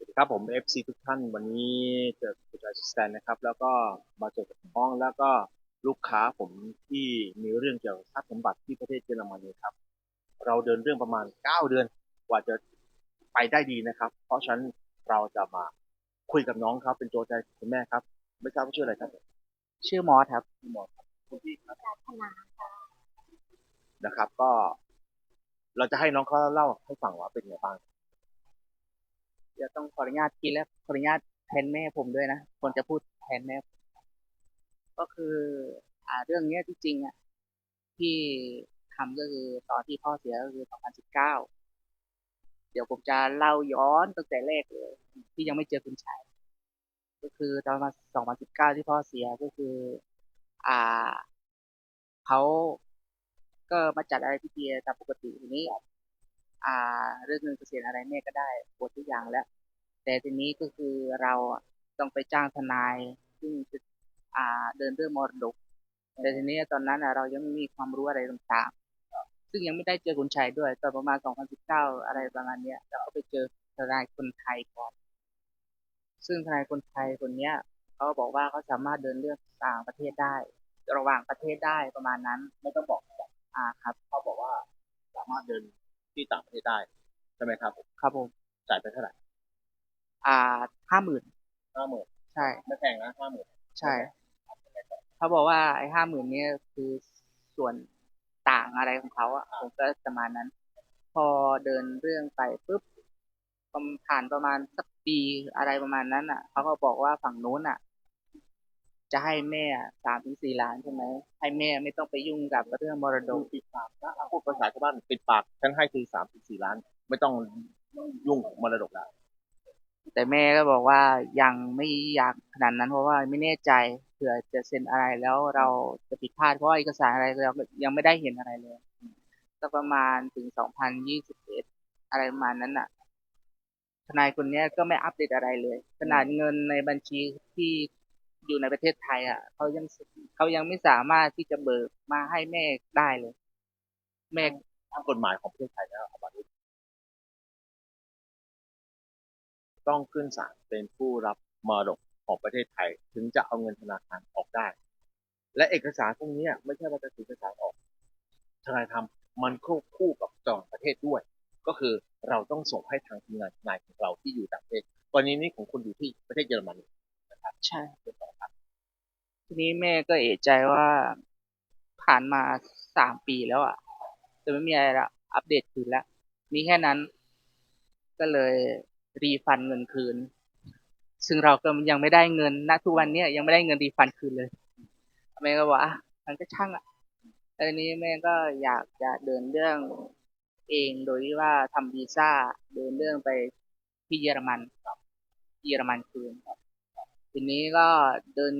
สวัสดีครับผม FC ทุกท่านวันนี้เจอคุณจอยสแตนนะครับ แล้วก็มาเจอกับน้องแล้วก็ลูกค้าผมที่มีเรื่องเกี่ยวกับทรัพย์สมบัติที่ประเทศเยอรมนีครับ เราเดินเรื่องประมาณ 9 เดือนกว่าจะไปได้ดีนะครับ เพราะฉะนั้นเราจะมาคุยกับน้องครับ เป็นโจทย์ใจคุณแม่ครับ ไม่ทราบว่าชื่ออะไรครับ ชื่อมอสครับคุณหมอครับคุณพี่ครับพัฒนานะครับ ก็ เราจะให้น้องเขาเล่าให้ฟังว่าเป็นไงบ้าง เดี๋ยวต้องขออนุญาตทีแรกขออนุญาตแทนแม่ผมด้วยนะคนจะพูดแทนแม่ก็คืออ่าเรื่องเนี้ยที่จริงอะที่ทำก็คือตอนที่พ่อเสียก็คือ 2019 เดี๋ยวผมจะเล่าย้อนตั้งแต่แรกเลย ที่ยังไม่เจอคุณชัยก็คือตอนมา 2019 ที่พ่อเสียก็คือ อ่าเขาก็มาจัดอะไรพิธีตามปกติทีนี้ อ่า เรื่องเงินเกษียณอะไรแม่ก็ได้หมดทุกอย่างแล้ว แต่ทีนี้ก็คือเราต้องไปจ้างทนายซึ่งจะอ่าเดินเรื่องมรดกแต่ทีนี้ตอนนั้นเรายังไม่มีความรู้อะไรต่างๆ ซึ่งยังไม่ได้เจอคุณชัยด้วยตอนประมาณ 2019 อะไรประมาณเนี้ยเราก็ไปเจอทนายคนไทยก่อนซึ่งทนายคนไทยคนเนี้ยเขาบอกว่าเขาสามารถเดินเรื่องต่างประเทศได้ ระหว่างประเทศได้ประมาณนั้น ไม่ต้องบอกอ่าครับ เขาบอกว่าสามารถเดิน ที่ต่างประเทศได้ใช่ไหมครับผมครับผมจ่ายไปเท่าไหร่อ่าห้าหมื่นห้าหมื่นใช่ไม่แพงนะห้าหมื่นใช่เขาบอกว่าไอ้ห้าหมื่นนี้คือส่วนต่างอะไรของเขาอะผมก็ประมาณนั้น พอเดินเรื่องไปปุ๊บประมาณผ่านประมาณสักปีอะไรประมาณนั้นอะเขาก็บอกว่าฝั่งนู้นอะ จะให้แม่สามถึงสี่ล้านใช่ไหมให้แม่ไม่ต้องไปยุ่งกับเรื่องมรดดูกปิดปากนะเอาพูดภาษาชาวบ้านปิดปากฉันให้คือสามถึงสี่ล้าน ไม่ต้องยุ่งมรดกแล้วแต่แม่ก็บอกว่ายังไม่อยากขนาดนั้นเพราะว่าไม่แน่ใจเผื่อจะเซ็นอะไรแล้วเราจะผิดพลาดเพราะว่าเอกสารอะไรเรายังไม่ได้เห็นอะไรเลยก็ประมาณถึงสองพันยี่สิบเอ็ดอะไรประมาณนั้นน่ะทนายคนเนี้ยก็ไม่อัปเดตอะไรเลย ขนาดเงินในบัญชีที่ อยู่ในประเทศไทย อะเขายังเขายังไม่สามารถที่จะเบิกมาให้แม่ได้เลย แม่ตามกฎหมายของประเทศไทยแล้วครับนี้ต้องขึ้นศาลเป็นผู้รับมรดกของประเทศไทย ถึงจะเอาเงินธนาคารออกได้ และเอกสารพวกนี้ไม่ใช่ว่าจะถือเอกสารออกทนายทำมันควบคู่กับต่างประเทศด้วย ก็คือเราต้องส่งให้ทางทีมงานทนายของเราที่อยู่ต่างประเทศกรณีนี้ของคุณอยู่ที่ประเทศเยอรมนีน ใช่ ทีนี้แม่ก็เอะใจว่าผ่านมาสามปีแล้วอะ แต่ไม่มีอะไรละอัปเดตคืนล้วมีแค่นั้น ก็เลยรีฟันเงินคืน ซึ่งเราก็ยังไม่ได้เงินณทุกวันเนี้ยยังไม่ได้เงินรีฟันคืนเลยแม่ก็บอกอะมันก็ช่างอะต่ทีนี้แม่ก็อยากจะเดินเรื่องเองโดยที่ว่าทำวีซ่าเดินเรื่องไปที่เยอรมันที่เยอรมันคืน ทีนี้ก็เดิน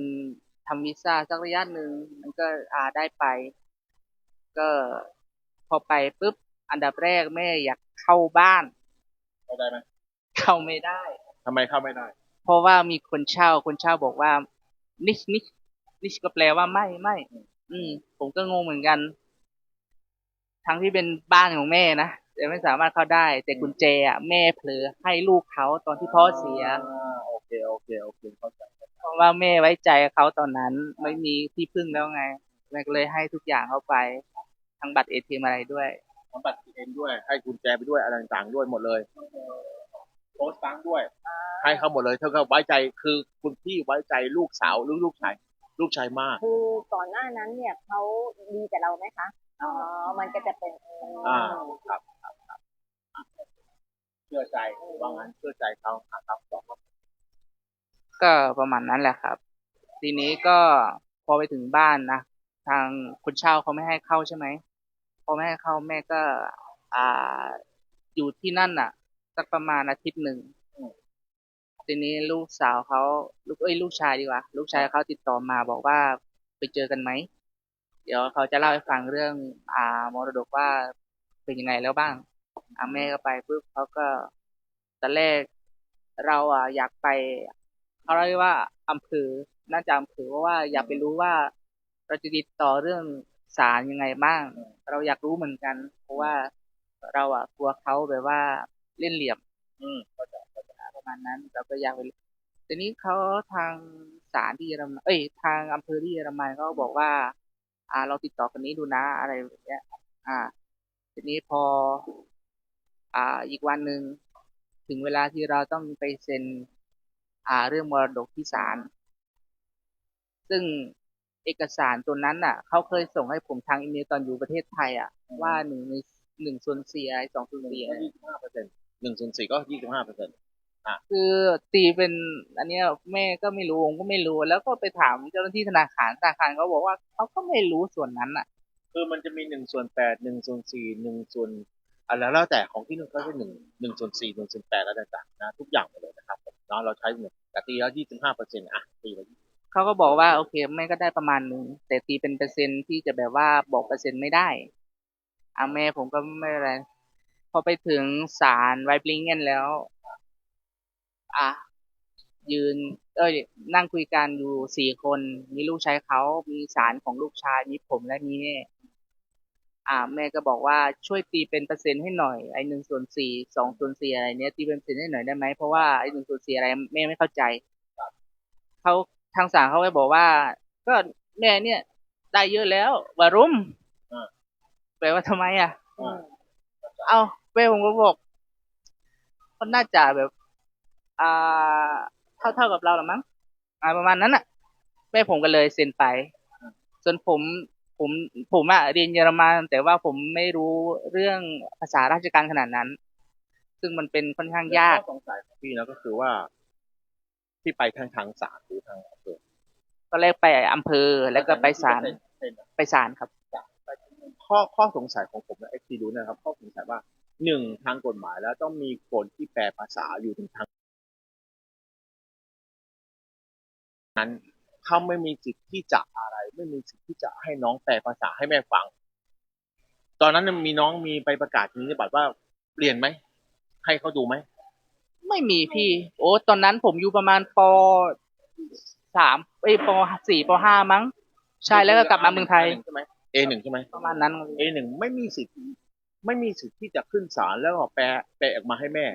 ทำวีซ่าสักระยะหนึ่งมันก็อาได้ไป ก็พอไปปุ๊บอันดับแรกแม่อยากเข้าบ้านเข้าได้ไหมเข้าไม่ได้ทำไมเข้าไม่ได้ เพราะว่ามีคนเช่าคนเช่าบอกว่านิชนิชนิชก็แปลว่าไม่ไม่อืม ผมก็งงเหมือนกัน ทั้งที่เป็นบ้านของแม่นะแต่ไม่สามารถเข้าได้ แต่กุญแจอะแม่เผลอให้ลูกเขาตอนที่พ่อเสียอ่าโอเคโอเคโอเคเข้าใจ เพราะว่าแม่ไว้ใจเขาตอนนั้นไม่มีที่พึ่งแล้วไงแม่ก็เลยให้ทุกอย่างเขาไปทั้งบัตรเอทีเอ็มอะไรด้วยทำบัตรเองด้วย ให้กุญแจไปด้วยอะไรต่างๆด้วยหมดเลยโพสต์ตังค์ด้วย ให้เขาหมดเลยเท่ากับไว้ใจคือคุณพี่ไว้ใจลูกสาวหรือลูกชายลูกชายมาก คือก่อนหน้านั้นเนี่ยเขาดีกับเราไหมคะอ๋อมันก็จะเป็นอ่าครับครับครับอะเชื่อใจว่างั้นเชื่อใจเขาอะครับบอกว่า ก็ประมาณนั้นแหละครับ ทีนี้ก็พอไปถึงบ้านนะทางคนเช่าเขาไม่ให้เข้าใช่ไหมพอไม่ให้เข้าแม่ก็ อ่าอยู่ที่นั่นน่ะ สักประมาณอาทิตย์หนึ่งทีนี้ลูกสาวเขาลูกเอ้ยลูกชายดีกว่า ลูกชายเขาติดต่อมาบอกว่าไปเจอกันไหมเดี๋ยวเขาจะเล่าให้ฟังเรื่อง อ่ามรดกว่าเป็นยังไงแล้วบ้างอ่าแม่ก็ไปปุ๊บเขาก็ตอนแรกเราอะอยากไป เขาเรียกว่าอำเภอน่าจะอำเภอเพราะว่าอยากไปรู้ว่าเราจะติดต่อเรื่องศาลยังไงบ้าง เราอยากรู้เหมือนกัน เพราะว่าเราอะกลัวเขาแบบว่าเล่นเหลี่ยม อืมประมาณมาณนั้น เราก็อยากไปทีนี้เขาทางศาลที่เยอรมันเอ้ย ทางอำเภอที่เยอรมันเขาบอกว่า อ่า เราติดต่อคนนี้ดูนะอะไรแบบเนี้ย อ่า ทีนี้พอ อ่า อีกวันหนึ่งถึงเวลาที่เราต้องไปเซ็น เรื่องมรดกที่ศาลซึ่งเอกสารตัวนั้นน่ะเขาเคยส่งให้ผมทางอีเมลตอนอยู่ประเทศไทยอะว่าหนึ่งในหนึ่งส่วนสี่อะไรสองส่วนสี่อะไรยี่สิบห้าเปอร์เซ็นต์หนึ่งส่วนสี่ก็ยี่สิบห้าเปอร์เซ็นต์คือตีเป็น อันเนี้ยแม่ก็ไม่รู้ผมก็ไม่รู้ แล้วก็ไปถามเจ้าหน้าที่ธนาคารธนาคารเขาบอกว่าเขาก็ไม่รู้ส่วนนั้นอะ คือมันจะมีหนึ่งส่วนแปดหนึ่งส่วนสี่หนึ่งส่วน อะไรแล้วแต่ของที่นู่นก็จะหนึ่งหนึ่งส่วนสี่หนึ่งส่วนแปดอะไรต่างๆนะทุกอย่างหมดเลยนะครับเนาะเราใช้หนึ่งแต่ตีแล้วยี่สิบห้าเปอร์เซ็นต์อะตีไปเขาก็บอกว่าโอเคแม่ก็ได้ประมาณหนึ่งแต่ตีเป็นเปอร์เซ็นต์ที่จะแบบว่าบอกเปอร์เซ็นต์ไม่ได้อะแม่ผมก็ไม่อะไรพอไปถึงศาลไวบลิงเกนแล้ว อะยืน เอ้ยนั่งคุยกันอยู่สี่คน มีลูกชายเขามีสารของลูกชายมีผมและมีแม่ อ่า แม่ก็บอกว่าช่วยตีเป็นเปอร์เซ็นต์ให้หน่อยไอ้หนึ่งส่วนสี่สองส่วนสี่อะไรเนี้ยตีเป็นเปอร์เซ็นต์ให้หน่อยได้ไหมเพราะว่าไอ้หนึ่งส่วนสี่อะไรแม่ไม่เข้าใจเขาทางศาลเขาก็บอกว่า ก็แม่เนี่ย ได้เยอะแล้ววารุมอ่าแปลว่าทำไมอะอืมเอาแม่ผมก็บอกก็น่าจะแบบ อ่า เท่าเท่ากับเราหรือมั้งอ่าประมาณนั้นอะ แม่ผมก็เลยเซ็นไป ส่วนผม ผมผมอะเรียนเยอรมันแต่ว่าผมไม่รู้เรื่องภาษาราชการขนาดนั้น ซึ่งมันเป็นค่อนข้างยาก ข้อสงสัยของพี่นะก็คือว่า ที่ไปทางทางศาลหรือทางอำเภอตอนแรกไปอำเภอแล้วก็ไปศาลเป็นไปศาลครับ ข้อข้อสงสัยของผมนะเอ็กซีดูนะครับ ข้อสงสัยว่าหนึ่งทางกฎหมายแล้วต้องมีคนที่แปลภาษาอยู่ในทางนั้น เขาไม่มีสิทธิ์ที่จะอะไร ไม่มีสิทธิ์ที่จะให้น้องแปลภาษาให้แม่ฟัง ตอนนั้นน่ะมีน้องมีไปประกาศนียบัตรว่าเปลี่ยนไหมให้เขาดูไหมไม่มีพี่ โอ้ตอนนั้นผมอยู่ประมาณปสามเอ้ยปสี่ปห้ามั้ง ใช่แล้วก็กลับมาเมืองไทยใช่ไหมเอหนึ่งใช่ไหมประมาณนั้นเอหนึ่งไม่มีสิทธิ์ ไม่มีสิทธิ์ที่จะขึ้นศาลแล้วก็แปลแปลออกมาให้แม่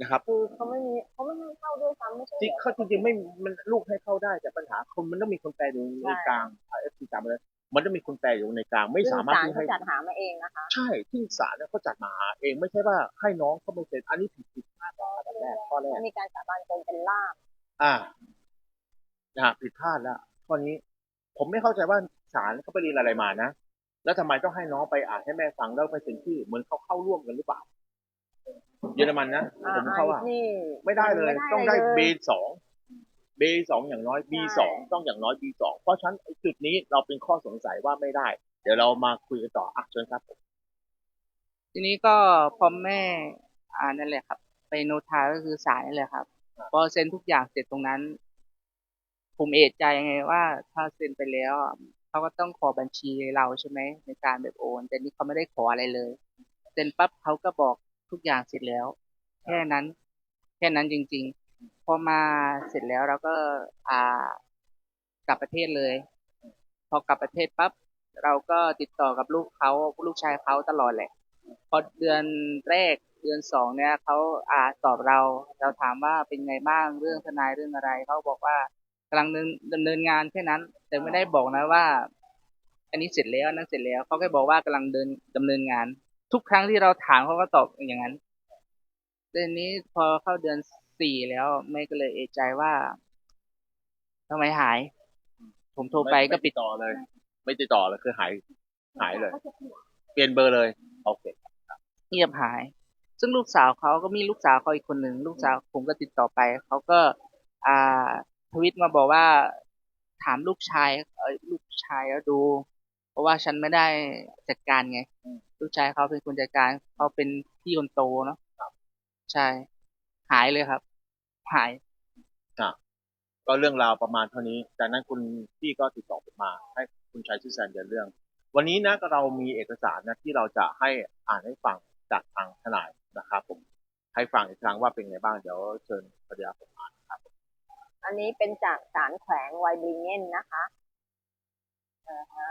นะครับคือเขาไม่มีเขาไม่ให้เข้าด้วยซ้ำไม่ใช่จริงเหรอเขาจริงๆไม่มันลูกให้เข้าได้แต่ปัญหาคนมันต้องมีคนแปลอยู่ในกลางเอฟซีจำไปเลยมันต้องมีคนแปลอยู่ในกลางไม่ซึ่งสามารถศาลที่เขาให้จัดหามาเองนะคะ ใช่ที่ศาลเนี่ยเขาจัดมาหาเองไม่ใช่ว่าให้น้องเขาไปเซ็นอันนี้ผิดผิดพลาดข้อแรกข้อแรกมีการสาบานตนเป็นล่ามอ่านะฮะผิดพลาดแล้วข้อนี้ ผมไม่เข้าใจว่าศาลเขาไปเรียนอะไรมานะแล้วทำไมต้องให้น้องไปอ่านให้แม่ฟังแล้วไปเซ็นชื่อเหมือนเขาเข้าร่วมกันหรือเปล่า เยอรมันนะผมเข้าว่านี่ไม่ได้เลย ต้องได้เลย B สอง B สองอย่างน้อย B สองต้องอย่างน้อย B สองเพราะฉะนั้นไอ้จุดนี้เราเป็นข้อสงสัยว่าไม่ได้ เดี๋ยวเรามาคุยกันต่ออะเชิญครับผมทีนี้ก็พอแม่ อ่านั่นแหละครับ ไปโนทาก็คือศาลนั่นแหละครับพอเซ็นทุกอย่างเสร็จตรงนั้น ผมเอะใจไงว่า ถ้าเซ็นไปแล้วอะเขาก็ต้องขอบัญชีเราใช่ไหมในการแบบโอน แต่นี่เขาไม่ได้ขออะไรเลยเซ็นปั๊บเขาก็บอก ทุกอย่างเสร็จแล้ว แค่นั้น แค่นั้นจริง ๆ พอมาเสร็จแล้วเราก็อ่ากลับประเทศเลย พอกลับประเทศปั๊บเราก็ติดต่อกับลูกเขาลูกชายเขาตลอดแหละ พอเดือนแรกเดือนสองเนี่ยเขาอ่าตอบเรา เราถามว่าเป็นไงบ้างเรื่องทนายเรื่องอะไรเขาบอกว่ากำลังดำดำเนินงานแค่นั้น แต่ไม่ได้บอกนะว่า อันนี้เสร็จแล้วอันนั้นเสร็จแล้วเขาแค่บอกว่ากำลังเดินดำเนินงาน ทุกครั้งที่เราถามเขาก็ตอบอย่างนั้นแต่ทีนี้พอเข้าเดือนสี่แล้วแม่ก็เลยเอะใจว่าทำไมหาย ผมโทรไปก็ปิดม่ติต่อเลย ไม่ติดต่อเลยคือหาย หายเลย เปลี่ยนเบอร์เลยโอเคเงียบหาย ซึ่งลูกสาวเขาก็มีลูกสาวเขาอีกคนหนึ่งลูกสาวผมก็ติดต่อไปเขาก็ อ่าทวิตมาบอกว่า ถามลูกชายเอ้ยลูกชายแล้วดูเพ ราะว่าฉันไม่ได้จัดการไงลูกชายเขาเป็นคนจัดการเขาเป็นพี่คนโตเนาะใช่หายเลยครับ หายก็เรื่องราวประมาณเท่านี้ จากนั้นคุณพี่ก็ติดต่อผมมา ให้คุณชายชื่อแซนเดินเรื่อง วันนี้นะเรามีเอกสารนะที่เราจะให้อ่านให้ฟังจากทางทนายนะครับผมให้ฟังอีกครั้งว่าเป็นไงบ้างเดี๋ยวเชิญภรรยาผมอ่านครับ อันนี้เป็นจากศาลแขวงไวบริงเกนนะคะอ่าฮะ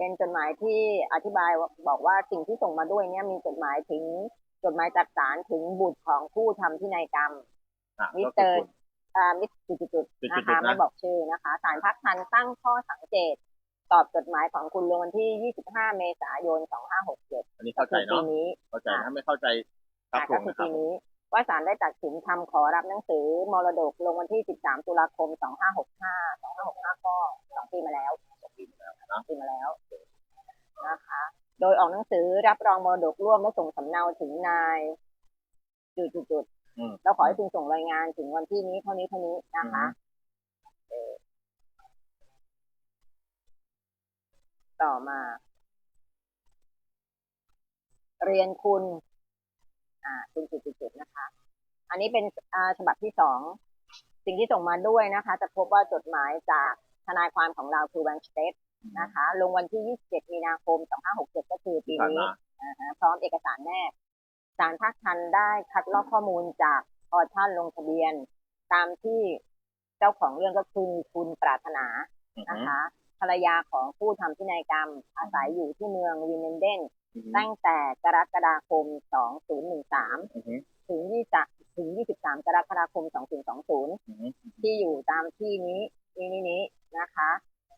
เป็นจดหมายที่อธิบายว่าบอกว่าสิ่งที่ส่งมาด้วยเนี่ยมีจดหมายถึงจดหมายจากศาลถึงบุตรของผู้ทำพินัยกรรมอะมิสก็เตคืออร์คุณอ่ามิสจุดจุดๆจุดๆๆนะคะนะไม่บอกชื่อนะคะศาลพักทันตั้งข้อสังเกตตอบจดหมายของคุณลงวันที่ 25 เมษายน 2567 อันนี้ก็เข้าใจคือปีเนาะนี้เข้าใจนะไม่เข้าใจครับค่ะผก็มคือนะครัปีบนี้ว่าศาลได้ตัดสินคำขอรับหนังสือมรดกลงวันที่ 13 ตุลาคม 2565 2565 ก็สองปีมาแล้ว สองปีมาแล้วนะคะ โดยออกหนังสือรับรองมรดกร่วมและส่งสำเนาถึงนายจุดจุดจุดๆอืมๆเราขอให้คุณส่งรายงานถึงวันที่นี้เท่านี้เท่านี้นะคะอืมเออต่อมา เรียนคุณ อ่าคุณจุดๆๆนะคะ อันนี้เป็นอ่าฉบับที่สอง สิ่งที่ส่งมาด้วยนะคะ จะพบว่าจดหมายจากทนายความของเราคือแวนสเตท นะคะ ลงวันที่ 27 มีนาคม 2567 ก็คือปีที่ผ่านนี้มาอ่าฮะพร้อมเอกสารแนบสารภาคทันได้คัดลอกข้อมูลจากออชั่นลงทะเบียน ตามที่เจ้าของเรื่องก็คือคุณปรารถนาอือฮึนะคะ ภรรยาของผู้ทำพินัยกรรม อาศัยอยู่ที่เมืองวินเนนเดนอือฮึตั้งแต่กรกฎาคม 2013อือฮึถึง20ถึง 23 กรกฎาคม 2020อือฮึที่อยู่ตามที่นี้นี้นี้นี้นะคะ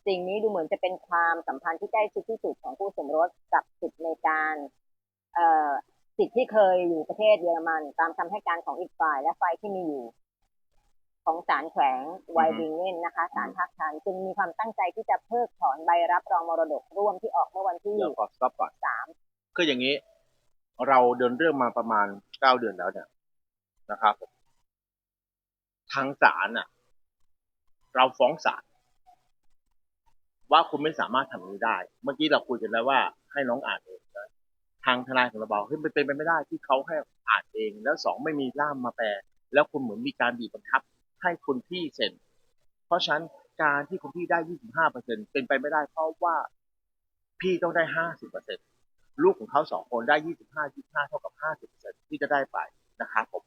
สิ่งนี้ดูเหมือนจะเป็นความสัมพันธ์ที่ใกล้ชิดที่สุดของผู้สมรสกับสิทธิในการเอ่อสิทธิที่เคยอยู่ประเทศเยอรมัน ตามคำให้การของอีกฝ่าย และฝ่ายที่มีอยู่ ของศาลแขวงไวบิงเนนนะคะศาลภาคทันจึงมีความตั้งใจที่จะเพิกถอนใบรับรองมรดกร่วมที่ออกเมื่อวันที่เดี๋ยวขอสต็อปก่อนสามคืออย่างนี้ เราเดินเรื่องมาประมาณเก้าเดือนแล้วเนี่ยนะครับทางศาลน่ะ เราฟ้องศาล ว่าคุณไม่สามารถทำอย่างนี้ได้ เมื่อกี้เราคุยกันแล้วว่าให้น้องอ่านเองนะทางทนายของเราบอกเฮ้ยมันเป็นไปไม่ได้ที่เขาให้อ่านเอง แล้วสองไม่มีล่ามมาแปล แล้วคุณเหมือนมีการบีบบังคับ ให้คุณพี่เซ็น เพราะฉะนั้นการที่คุณพี่ได้ 25เปอร์เซ็นเป็นไปไม่ได้ เพราะว่าพี่ต้องได้ 50เปอร์เซ็นลูกของเขาสองคนได้ยี่สิบห้ายี่ห้าเท่ากับห้าสิบเปอร์เซ็นที่จะได้ไปนะครับผม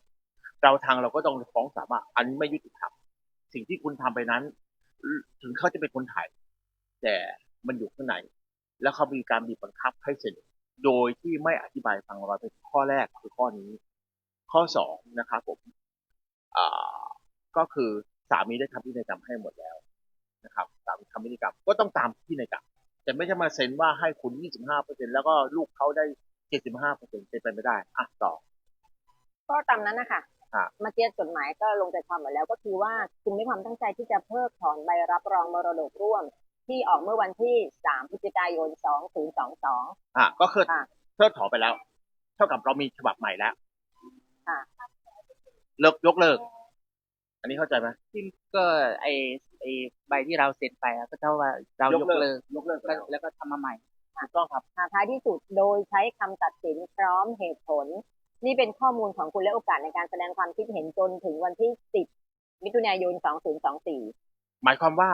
เราทางเราก็ต้องฟ้องศาลว่าอันนี้ไม่ยุติธรรม สิ่งที่คุณทำไปนั้น ถึงเขาจะเป็นคนถ่าย แต่มันอยู่ข้างในแล้วเขามีการบีบบังคับให้เซ็นโดยที่ไม่อธิบายฟังเราเป็นข้อแรกคือข้อนี้ ข้อสองนะครับผมอ่าก็คือสามีได้ทำพินัยกรรมให้หมดแล้วนะครับสามีทำพินัยกรรมก็ต้องตามพินัยกรรมแต่ไม่ใช่มาเซ็นว่าให้คุณ 25%แล้วก็ลูกเขาได้ 75%เป็นไปไม่ได้อะต่อ ก็ตามนั้นนะคะอะเมื่อกี้จดหมายก็ลงใจความหมดแล้วก็คือว่าคุณมีความตั้งใจที่จะเพิกถอนใบรับรองมรดกร่วม ที่ออกเมื่อวันที่ 3 พฤศจิกายน 2022 อะก็คือค่ะเพิกถอนไปแล้ว เท่ากับเรามีฉบับใหม่แล้วค่ะเลิกยกเลิก อันนี้เข้าใจไหมซึ่งก็ไอไอใบที่เราเซ็นไปอะก็เท่าว่าเรายกเลิกยกเลิกก็แล้วก็ทำมาใหม่ถูกต้องครับหาท้ายที่สุดโดยใช้คำตัดสินพร้อมเหตุผล นี่เป็นข้อมูลของคุณและโอกาสในการแสดงความคิดเห็นจนถึงวันที่ 10 มิถุนายน 2024 หมายความว่า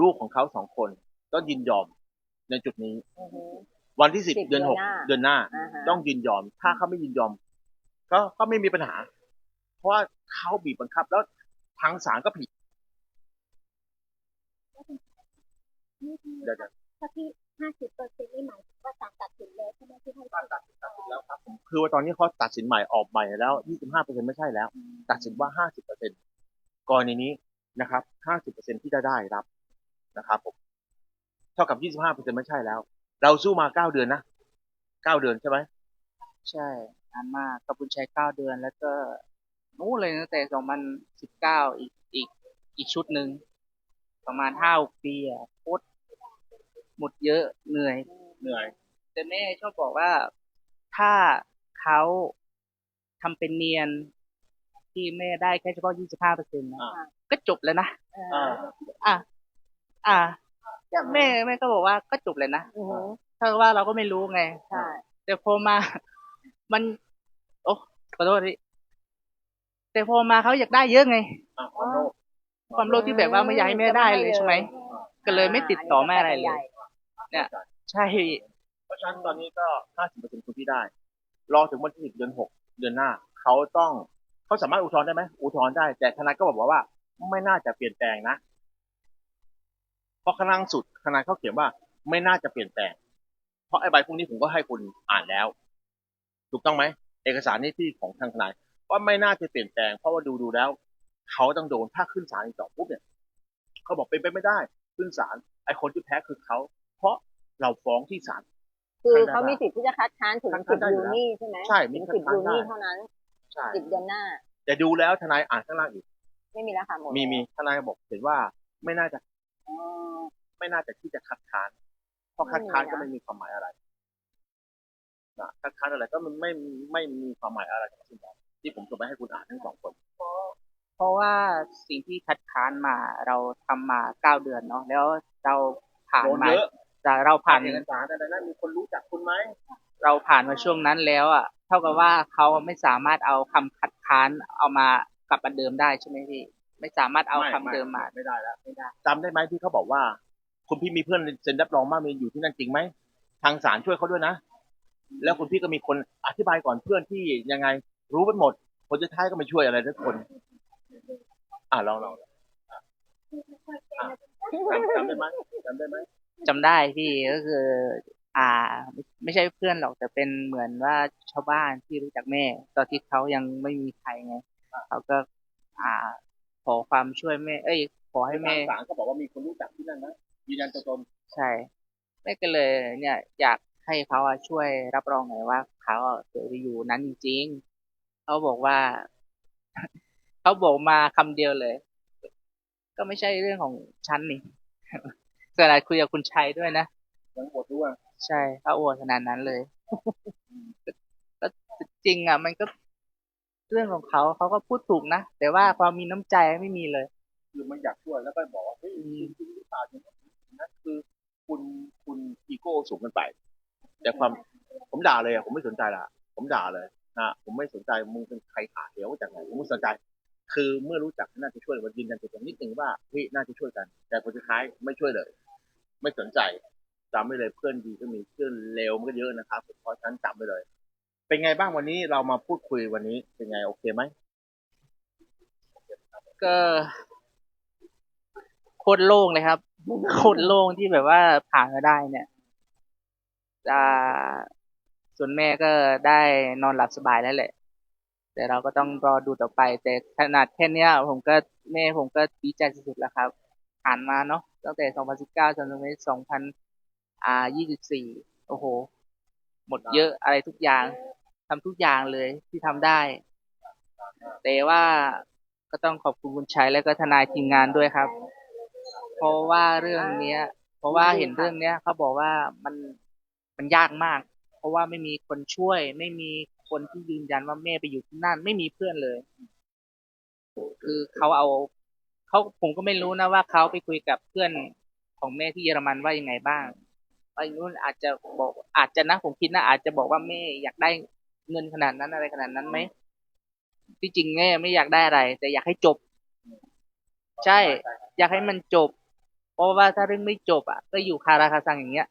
ลูกของเขาสองคนก็ยินยอมในจุดนี้ อือฮึ วันที่10 10เดือนเดือนหน้า6เดือนหน้าอ่าฮะต้องยินยอม ถ้าเขาไม่ยินยอม ก็ก็ไม่มีปัญหา เพราะว่าเขาบีบบังคับแล้วทางศาลก็ผิดเดี๋ยวๆ ถ้าที่ห้าสิบเปอร์เซ็นต์นี่หมายถึงว่าศาลตัดสินแล้วใช่ไหมที่ให้ตัดตัดตัดสินแล้วครับคือว่าตอนนี้เขาตัดสินใหม่ออกใหม่แล้ว 25%ไม่ใช่แล้ว ตัดสินว่า 50%กรณีนี้นะครับ 50%ที่จะได้รับ นะครับผมเท่ากับ25%ไม่ใช่แล้ว เราสู้มา9เดือนนะ9เดือนใช่ไหมใช่นานมากกับคุณชัยเก้าเดือน แล้วก็นู้นเลยตั้งแต่สองพันสิบเก้าอีกอีกอีกชุดหนึ่งประมาณห้าปีอะโคตรหมดเยอะเหนื่อยเหนื่อย แต่แม่ชอบบอกว่าถ้าเขาทำเป็นเนียนที่แม่ได้แค่เฉพาะยี่สิบห้าเปอร์เซ็นต์นะอ่าก็จบแล้วนะเออ่า ออะอะแม่แม่ก็บอกว่าก็จบเลยนะอือฮึถ้าว่าเราก็ไม่รู้ไงใช่แต่พอมา มัน โอ้ขอโทษทีแต่พอมาเขาอยากได้เยอะไงอะขอโทษความโลภที่แบบว่าไม่อยากให้แม่ได้เลยใช่ไหมก็เลยไม่ติดต่อแม่อะไรเลย เนี่ย ใช่เพราะฉะนั้นตอนนี้ก็50%คุณที่ได้ รอถึงวันที่10เดือน6เดือนหน้า เขาต้องเขาสามารถอุทธรณ์ได้ไหมอุทธรณ์ได้ แต่ทนายก็บอกว่า ไม่น่าจะเปลี่ยนแปลงนะ เพราะข้างล่างสุดทนายเขาเขียนว่าไม่น่าจะเปลี่ยนแปลง เพราะไอ้ใบพวกนี้ผมก็ให้คุณอ่านแล้ว ถูกต้องไหมเอกสารนี้ที่ของทางทนายว่าไม่น่าจะเปลี่ยนแปลงเพราะว่าดูดูๆแล้ว เขาต้องโดนถ้าขึ้นศาลอีกต่อปุ๊บเนี่ยเขาบอกเป็นไปไม่ได้ ขึ้นศาลไอ้คนที่แพ้คือเขาเพราะเราฟ้องที่ศาลคือใครได้เขามีสิทธิ์ที่จะคัดค้านถึงคัดสิค้าบนได้อยู่ยูแล้วนี่ใช่ไหมใช่มีถึงคัดสิบค้านยูนี่ได้เท่านั้นใช่สิบเดือนหน้าแต่ดูแล้วทนายอ่านข้างล่างอีก ไม่มีแล้วค่ะหมดมีมีทนายบอกเห็นว่าไม่น่าจะอ๋อ ไม่น่าจะที่จะคัดค้าน เพราะคัดค้านก็ไม่มีความหมายอะไรนะคัดค้านอะไรก็มันไม่ไม่มีความหมายอะไรทั้งสิ้นแล้วที่ผมจะไปให้คุณอ่านทั้งสองคน เพราะว่าสิ่งที่คัดค้านมาเราทำมาเก้าเดือนเนาะแล้วเราผ่านโดนมาเยอะแต่เราผ่านเอกสารอะไรนั้นมีคนรู้จักคุณไหมเราผ่านมาช่วงนั้นแล้วอะเท่ากับว่าเขาไม่สามารถเอาคำคัดค้านเอามากลับมาเดิมได้ใช่ไหมพี่ ไม่สามารถเอาคำเดิมมาไม่ได้แล้วไม่ได้จำได้ไหมที่เขาบอกว่า คุณพี่มีเพื่อนเซ็นรับรองว่ามีอยู่ที่นั่นจริงไหมทางศาลช่วยเขาด้วยนะ แล้วคุณพี่ก็มีคนอธิบายก่อนเพื่อนที่ยังไง รู้ไปหมดคนสุดท้ายก็ไม่ช่วยอะไรทุกคน อ่าลองลองอะจำจำได้ไหมจำได้ไหมจำได้พี่ก็คือ อ่าไม่ไม่ใช่เพื่อนหรอกแต่เป็นเหมือนว่าชาวบ้านที่รู้จักแม่ ตอนที่เขายังไม่มีใครไงเขาก็ อ่าขอ ความช่วยแม่ เอ้ย ขอให้แม่ทางศาลก็บอกว่ามีคนรู้จักที่นั่นนะยืนยันตัวตนใช่แม่ก็เลย เนี่ย อยากให้เขาอะช่วยรับรองหน่อยว่าเขาอะเคยไปอยู่นั้นจริงๆเขาบอกว่าเขาบอกมาคำเดียวเลย ก็ไม่ใช่เรื่องของฉันนี่ขนาดคุยกับคุณชัยด้วยนะยังบทด้วยใช่เขาอวดขนาดนั้นเลยก็จริงอะ มันก็ เรื่องของเขาเขาก็พูดถูกนะแต่ว่าความมีน้ำใจไม่มีเลยคือมันอยากช่วยแล้วก็บอกว่าเฮ้ยจริงหรือเปล่าอย่างนั้นนะคือคุณคุณอีโก้สูงเกันไป แต่ความผมด่าเลยอะผมไม่สนใจละผมด่าเลยนะผมไม่สนใจมึงเป็นใครขาเหวจากไหนผมไม่สนใจ คือเมื่อรู้จักน่าจะช่วยวันยืนยันตัวตนนิดนึงว่าเฮ้ยน่าจะช่วยกัน แต่คนสุดท้ายไม่ช่วยเลย ไม่สนใจจำไม่เลยเพื่อนดีก็มีเพื่อนเลวมันก็เยอะนะครับเพราะฉะนั้นจำไปเลย เป็นไงบ้างวันนี้เรามาพูดคุยวันนี้ เป็นไงโอเคไหมก็โคตรโล่งเลยครับโคตรโล่งที่แบบว่าผ่านมาได้เนี่ยอ่าส่วนแม่ก็ได้นอนหลับสบายแล้วแหละ แต่เราก็ต้องรอดูต่อไป แต่ขนาดแค่เนี้ย ผมก็แม่ผมก็ดีใจสุดๆแล้วครับผ่านมาเนาะตั้งแต่ 2019 จนถึง2024 โอ้โห หมดเยอะอะไรทุกอย่าง ทำทุกอย่างเลยที่ทำได้ แต่ว่าก็ต้องขอบคุณคุณชัยและก็ทนายทีมงานด้วยครับ เพราะว่าเรื่องเนี้ย เพราะว่าเห็นเรื่องเนี้ยเขาบอกว่ามันมันยากมาก เพราะว่าไม่มีคนช่วย ไม่มีคนที่ยืนยันว่าแม่ไปอยู่ที่นั่น ไม่มีเพื่อนเลย คือเขาเอาเขาผมก็ไม่รู้นะว่าเขาไปคุยกับเพื่อนของแม่ที่เยอรมันว่ายังไงบ้างว่าอย่างนู้นอาจจะบอกอาจจะนะผมคิดนะอาจจะบอกว่าแม่อยากได้ เงินขนาดนั้นอะไรขนาดนั้นไหมที่จริงแม่ไม่อยากได้อะไร แต่อยากให้จบ ใช่ อยากให้มันจบ เพราะว่าถ้าเรื่องไม่จบอะก็อยู่คาราคาซังอย่างเงี้ย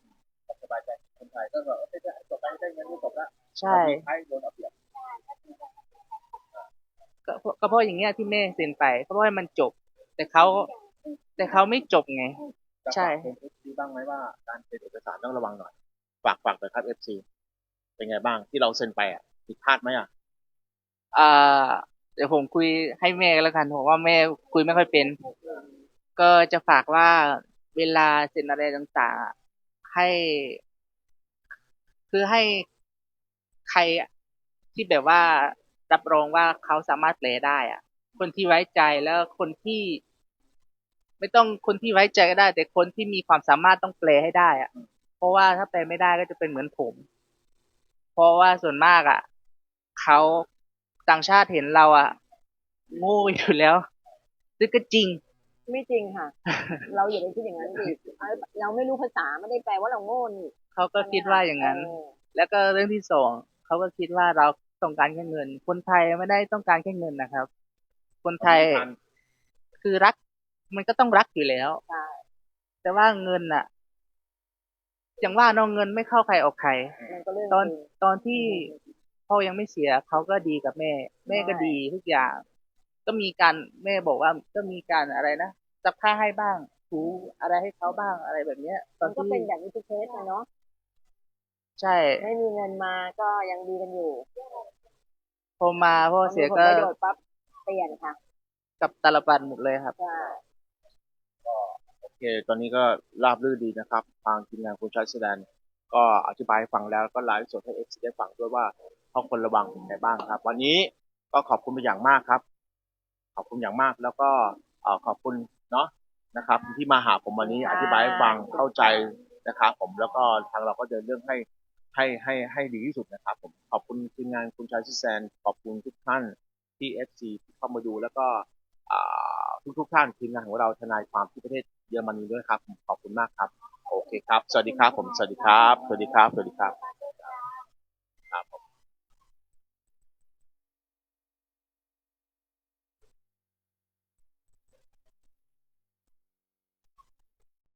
สบายใจคนไทยก็แบบเอ้ยได้จบไปได้เงินก็จบละใช่ใช้โดนเอาเปรียบก็เพราะก็เพราะอย่างเงี้ยที่แม่เซ็นไปเพราะว่าให้มันจบ แต่เขาแต่เขาไม่จบไง ใช่จะฝากเป็น FC บ้างไหมว่าการเซ็นเอกสารต้องระวังหน่อย ฝากฝากหน่อยครับ FC เป็นไงบ้างที่เราเซ็นไปอะ ผิดพลาดไหมอะอ่าเดี๋ยวผมคุยให้แม่แล้วกันผมว่าแม่คุยไม่ค่อยเป็น ก็จะฝากว่าเวลาเซ็นอะไรต่างๆ ให้ คือให้ใครที่แบบว่ารับรองว่าเขาสามารถแปลได้ อะ คนที่ไว้ใจแล้วคนที่ไม่ต้องคนที่ไว้ใจก็ได้ แต่คนที่มีความสามารถต้องแปลให้ได้อะเพราะว่าถ้าแปลไม่ได้ก็จะเป็นเหมือนผม เพราะว่าส่วนมากอะ เขาต่างชาติเห็นเราอะโง่อยู่แล้วซึ่งก็จริง ไม่จริงค่ะ เราอย่าไปคิดอย่างนั้นดิเอาเราไม่รู้ภาษาไม่ได้แปลว่าเราโง่นี่เขาก็คิดว่าอย่างนั้นเออแล้วก็เรื่องที่สองเขาก็คิดว่าเราต้องการแค่เงิน คนไทยไม่ได้ต้องการแค่เงินนะครับ คนไทย คือรัก มันก็ต้องรักอยู่แล้วใช่แต่ว่าเงินอะอย่างว่าเน้องเงินไม่เข้าใครออกใครมันก็เรื่องตอนจริงตอนที่ พ่อยังไม่เสียเขาก็ดีกับแม่ แม่ก็ใช่ดีทุกอย่าง ก็มีการแม่บอกว่าก็มีการอะไรนะจับผ้าให้บ้างถูอะไรให้เขาบ้างอะไรแบบเนี้ยตอมันนก็ที่เป็นแบบนี้ทุกเคสเลยเนาะใช่ ไม่มีเงินมาก็ยังดีกันอยู่พอมาพ่อพอเสีมียผลก็ประโยชน์ปั๊บเปลี่ยนค่ะกับตาลปันหมดเลยครับ ใช่โอเค ตอนนี้ก็ราบรื่นดีนะครับ ทางทีมงานคุณชัยแสดงก็อธิบายให้ฟังแล้วก็ไลฟ์สดให้เอฟซีได้ฟังด้วยว่า เขาควรระวังอย่างไรบ้างครับ วันนี้ก็ขอบคุณเป็นอย่างมากครับ ขอบคุณอย่างมากแล้วก็ขอบคุณเนาะนะครับ ที่มาหาผมวันนี้อธิบายให้ฟังเข้าใจนะครับผมแล้วก็ทางเราก็เดินเรื่องให้ให้ให้ให้ดีที่สุดนะครับ ผมขอบคุณทีมงานคุณชัยชิแซนขอบคุณทุกท่านที่เอฟซีที่เข้ามาดูแล้วก็ทุกทุกท่านทีมงานของเราทนายความที่ประเทศเยอรมนีด้วยครับขอบคุณมากครับ โอเคครับ สวัสดีครับผมสวัสดีครับ สวัสดีครับสวัสดีครับ